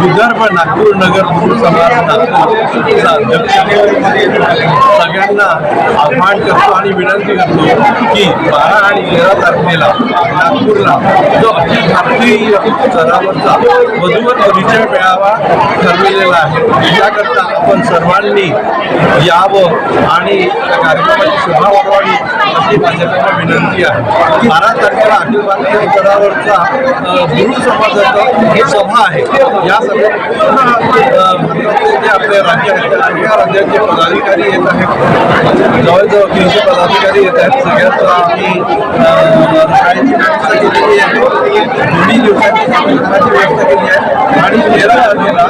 विदर्भ नागपूर नगर समाज नागपूरचा सगळ्यांना आव्हान करतो आणि विनंती करतो की बारा आणि तेरा तारखेला नागपूरला जो अखिल भारतीय स्तरावरचा वधूवर परिचय मिळावा ठरविलेला आहे. याकरता आपण सर्वांनी यावं आणि या कार्यक्रमाची शोभा वाढवावी अशी माझ्याकडे विनंती आहे. बारा तारखेला अखिल भारतीय स्तरावरचा गुरु समाजाचा ही सभा आहे. या सभेत जे आपले राज्य आहेत. त्या राज्याचे पदाधिकारी येत आहेत. जवळजवळ तीनशे पदाधिकारी येत आहेत. सगळ्यात आम्ही शाळेची केलेली आहे दोन्ही व्यवस्था केली आहे आणि तेरा तारखेला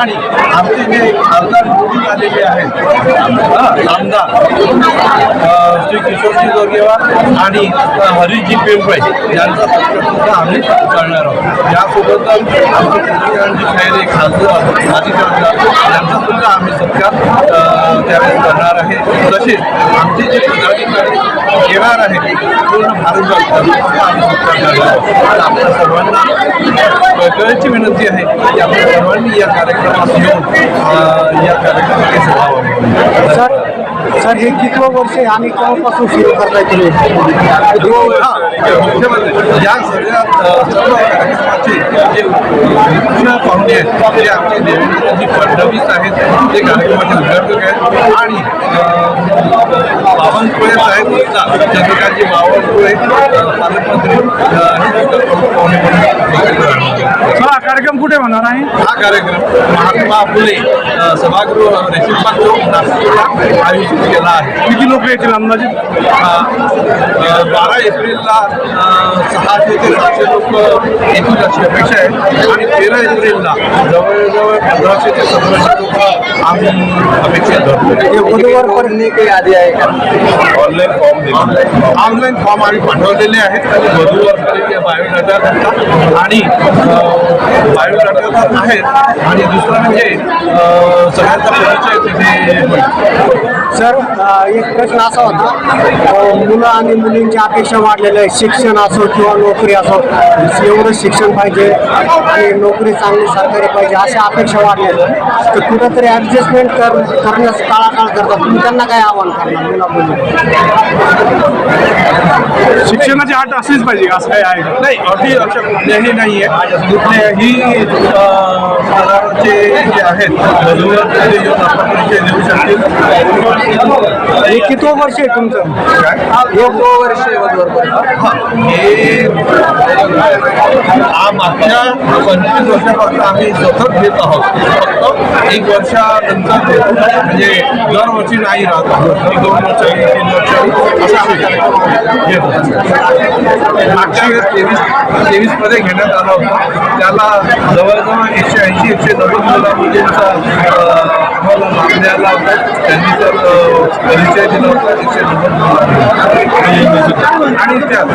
आणि आमचे जे आमदार निवडून आलेले आहेत आमदार श्री किशोरजी जोरगेवार आणि अ, हरीशजी पिंपळे यांचा सत्कार सुद्धा आम्ही करणार आहोत यासोबत आमचे कृष्णकांतजी खैरे खासदार आदी खासदार यांचा सुद्धा आम्ही सत्कार त्यावेळेस करणार आहे तसेच आमचे जे येणार आहेत पूर्ण आणि आपल्या सर्वांना कळकळीची विनंती आहे की आपण सर्वांनी या कार्यक्रमात येऊन या कार्यक्रमाची सर सर हे कितवं वर्ष आहे आणि केव्हापासून सुरू करताय तुम्ही? मुख्यमंत्री. या सगळ्या सर्व कार्यक्रमाचे जे मुख्य पाहुणे आहेत ते आमचे देवेंद्रजी फडणवीस आहेत ते कार्यक्रमाचे उद्घाटक आहेत. आणि बावनकुळे साहेब चंद्रकांतजी बावनकुळे पालकमंत्री हे हा कार्यक्रम कुठे होणार आहे? हा कार्यक्रम महात्मा फुले सभागृह रेशीमबाग चौक नागपूरला आयोजित केला आहे. किती लोक येतील अंदाजे? बारा एप्रिलला सहाशे ते सातशे लोक येतील अशी अपेक्षा आहे आणि तेरा एप्रिलला जवळजवळ पंधराशे ते सतराशे लोक आम्ही अपेक्षित धरतो. वधूवर पर काही आधी आहे का? ऑनलाईन फॉर्म दिले ऑनलाईन फॉर्म आम्ही पाठवलेले आहेत वधूवर बायोडाटा करता आणि बायोडाटा तर आहेत आणि दुसरं म्हणजे सगळ्यांचा परिचय तिथे. सर एक प्रश्न असा होता. मुलं आणि मुलींची अपेक्षा वाढलेल्या आहे. शिक्षण असो किंवा नोकरी असो एवढं शिक्षण पाहिजे आणि नोकरी चांगली सरकारी पाहिजे अशा अपेक्षा वाढलेल्या आहेत. तर कुठंतरी ॲडजस्टमेंट कर करण्यास काळाकाळ करतात तुम्ही त्यांना काय आव्हान करणार मुला शिक्षणाची आठ असलीच पाहिजे असं काही आहे नाही अगदी अशा कुठल्याही नाही आहे. कुठल्याही प्रकारचे जे आहेत देऊ शकतील हे किती वर्ष आहे तुमचं? एक दो वर्ष वधूवर हे हा मागच्या पंचवीस वर्षापासून आम्ही सतत घेत आहोत. फक्त एक वर्षानंतर म्हणजे दरवर्षी नाही राहत. आहोत एक दोन वर्ष तीन वर्ष असं आम्ही कार्यक्रम मागच्या वेळेस तेवीस तेवीसमध्ये घेण्यात आला होता. त्याला जवळजवळ एकशे ऐंशी एकशे नव्वद मुला मुलींचा आम्हाला लाभ मिळाला होता त्यांनी तर परिचय दिला होता एकशे नव्वद आणि त्यात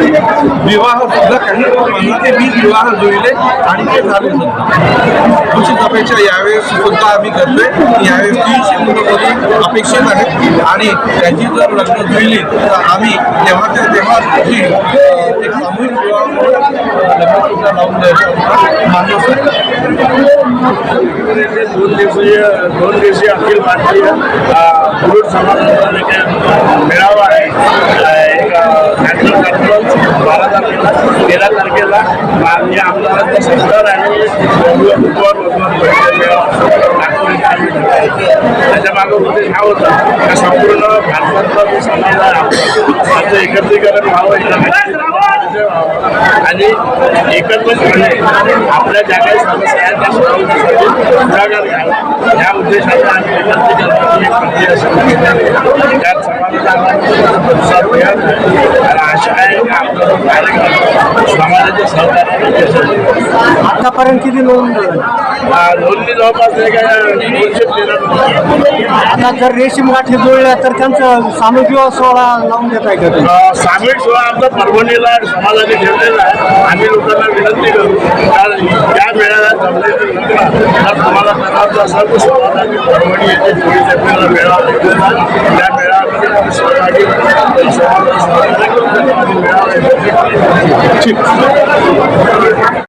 विवाह सुद्धा काही पंधरा ते मी विवाह जुळले आणि ते झाले सुद्धा. अपेक्षा यावेळेस सुद्धा आम्ही करतोय. यावेळेस तीनशे मुलं अपेक्षित आहेत. आणि त्याची जर लग्न जुळली तर आम्ही तेव्हा तेव्हा एक सामूहिक विवाह म्हणून लावून द्यायचं दोन दिवसीय दोन दिवसीय अखिल भारतीय पुरुष समाजाचा जे काही मेळावा आहे एक नॅशनल कॉन्फरन्स बारा तारखेला तेरा तारखेला आमचे आमदारांचा सत्कार आहे बुधवार बुधवार त्याच्यामागे उद्देश हा होता का संपूर्ण भारतातला जो समाज आहे त्याचं एकत्रीकरण एकत्रीकरण व्हावं आणि एकत्रितपणे आपल्या ज्या काही समस्या आहेत त्या सोडवण्यासाठी पुढाकार घ्यावा. या उद्देशाने आम्ही एक प्रक्रिया सुरू केली आहे त्यात समाजाचा प्रतिसाद मिळाला आणि आशा आहे की आपला जो कार्यक्रम समाजाच्या सहकार्याने यशस्वी होईल. आतापर्यंत किती नोंदणी जवळपास. आता जर रेशीम गाठी जुळल्या तर त्यांचं सामूहिक विवाह सोहळा लावून देत आहे का सामूहिक सोहळा आमचा परभणीला समाजाने ठेवलेला आहे आम्ही लोकांना विनंती करू कारण तुम्हाला करायचं असेल तर समाजाने परभणी येथे चोवीस एप्रिलला मेळावा ठेवलेला त्या मेळाव्यामध्ये मेळावा